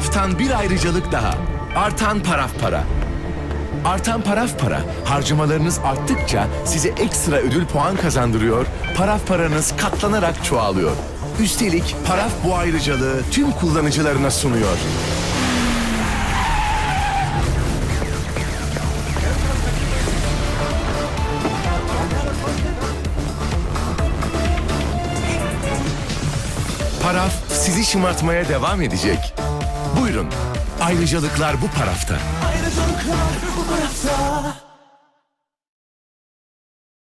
artan bir ayrıcalık daha. Artan paraf para. Artan paraf para harcamalarınız arttıkça size ekstra ödül puan kazandırıyor, paraf paranız katlanarak çoğalıyor. Üstelik paraf bu ayrıcalığı tüm kullanıcılarına sunuyor. Paraf sizi şımartmaya devam edecek. Buyurun, ayrıcalıklar bu parafta. Ayrıcalıklar